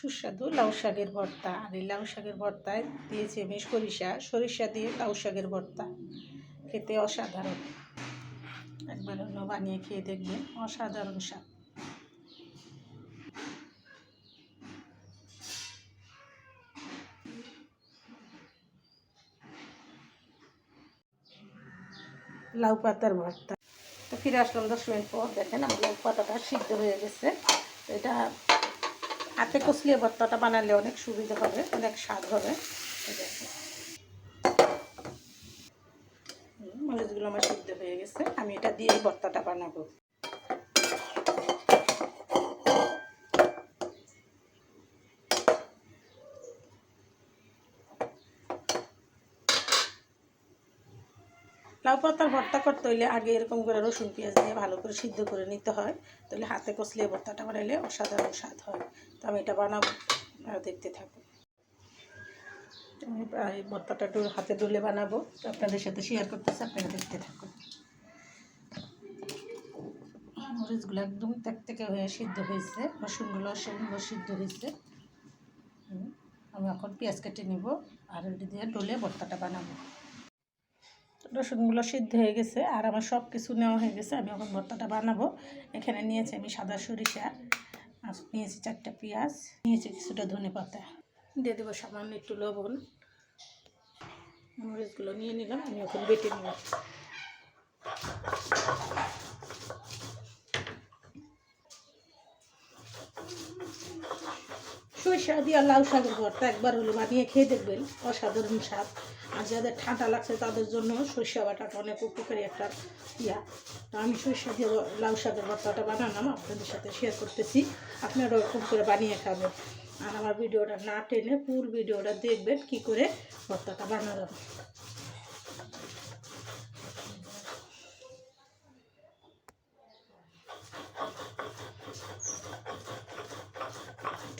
সুস্বাদু লাউ শাকের ভর্তা। আর এই লাউ শাকের ভর্তায় দিয়েছি আমি সরিষা। সরিষা দিয়ে লাউ শাকের ভর্তা। খেতে অসাধারণ। একবার অন্য বানিয়ে খেয়ে দেখবেন, অসাধারণ স্বাদ। লাউ পাতার ভর্তা। তো ফিরে আসলাম দশ মিনিট পর। দেখেন আমার লাউ পাতাটা সিদ্ধ হয়ে গেছে। এটা হাতে কষলিয়ে ভর্তাটা বানালে অনেক সুবিধা হবে, অনেক স্বাদ হবে। মরিচগুলো আমার সিদ্ধ হয়ে গেছে, আমি এটা দিয়েই ভর্তাটা বানাবো। লাউ পাতার ভর্তা করতে হইলে আগে এরকম করে রসুন, পেঁয়াজ দিয়ে ভালো করে সিদ্ধ করে নিতে হয়। তাহলে হাতে কষলে ভর্তাটা বানাইলে অসাধারণ স্বাদ হয়। তো আমি এটা বানাবো, আপনারা দেখতে থাকুন। আমি ভর্তাটা একটু হাতে ডলে বানাবো। আপনাদের সাথে শেয়ার করতেছি, আপনারা দেখতে থাকুন। মরিচগুলো একদম তেক থেকে হয়ে সিদ্ধ হয়েছে। রসুনগুলো সুন্দর সিদ্ধ হয়েছে। আমি এখন পেঁয়াজ কেটে নিব আর দিয়ে ডলে ভর্তাটা বানাবো। রসুনগুলো সিদ্ধ হয়ে গেছে আর আমার সব কিছু নেওয়া হয়ে গেছে। আমি এখন ভর্তাটা বানাবো। এখানে নিয়েছি আমি সাদা সরিষা, আর নিয়েছি চারটা পেঁয়াজ, নিয়েছি কিছুটা ধনে পাতা। দিয়ে দেবো সামান্য একটু লবণ। মরিচগুলো নিয়ে নিলাম, আমি ওখানে বেটে নিলাম। সরিষা দিয়ে লাউ শাকের ভর্তা একবার হলো বানিয়ে খেয়ে দেখবেন, অসাধারণ স্বাদ। আর যাদের ঠান্ডা লাগছে তাদের জন্য সরিষা বাটাটা অনেক উপকারী একটা ইয়া। তো আমি সরিষা দিয়ে লাউ শাকের ভর্তাটা বানালাম, আপনাদের সাথে শেয়ার করতেছি। আপনারা ওরকম করে বানিয়ে খাবেন। আর আমার ভিডিওটা না টেনে পুরো ভিডিওটা দেখবেন কি করে ভর্তাটা বানালাম।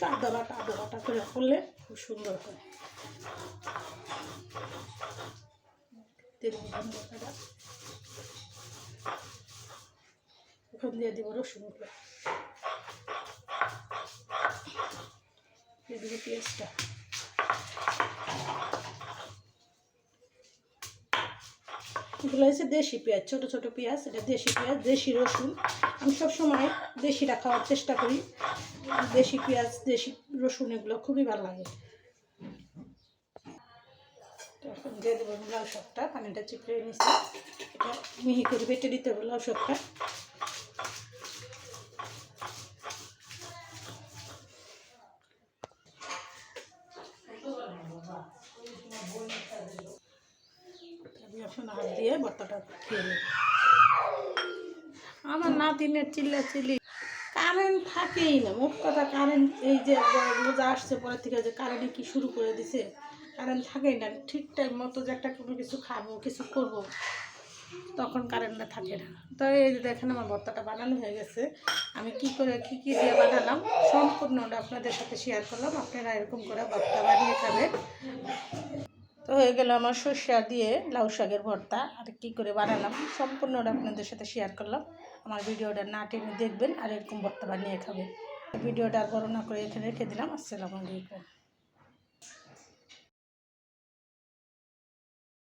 বাটা আদা বাটা করে করলে খুব সুন্দর হয়। ওখান দিয়ে দিব রসুন দিয়ে দিব পেঁয়াজটা। এগুলো হচ্ছে দেশি পেঁয়াজ, ছোটো ছোটো পেঁয়াজ, এটা দেশি পেঁয়াজ, দেশি রসুন। আমি সবসময় দেশিটা খাওয়ার চেষ্টা করি। দেশি পেঁয়াজ, দেশি রসুন এগুলো খুবই ভালো লাগে। এখন দিয়ে দেবো লাউ শাকটা, পানিটা চিপড়ে নিচ্ছি এটা মিহি করে বেটে দিতে হবে লাউ শাকটা। আমি এখন হাত দিয়ে ভর্তাটা খেয়ে নেব আমার নাতিনের চিল্লা চিল্লি কারেন্ট থাকেই না মোট কথা কারেন্ট এই যে রোজা আসছে পরে থেকে যে কারেন্টে কি শুরু করে দিছে কারেন্ট থাকেই না। ঠিক টাইম মতো যে একটা কোনো কিছু খাব কিছু করব তখন কারেন্টটা থাকে না। তো এই যে দেখেন আমার ভর্তাটা বানানো হয়ে গেছে। আমি কি করে কি কি দিয়ে বানালাম সম্পূর্ণটা আপনাদের সাথে শেয়ার করলাম। আপনারা এরকম করে ভর্তা বানিয়ে খাবেন। তো হয়ে গেল আমার সর্ষা দিয়ে লাউ শাকের ভর্তা। আর কি করে বানালাম, সম্পূর্ণটা আপনাদের সাথে শেয়ার করলাম। আমার ভিডিওটা না টেনে দেখবেন আর এরকম ভর্তা বানিয়ে খাবেন। ভিডিওটা আর বড় না করে এখানে রেখে দিলাম। আসসালামু আলাইকুম।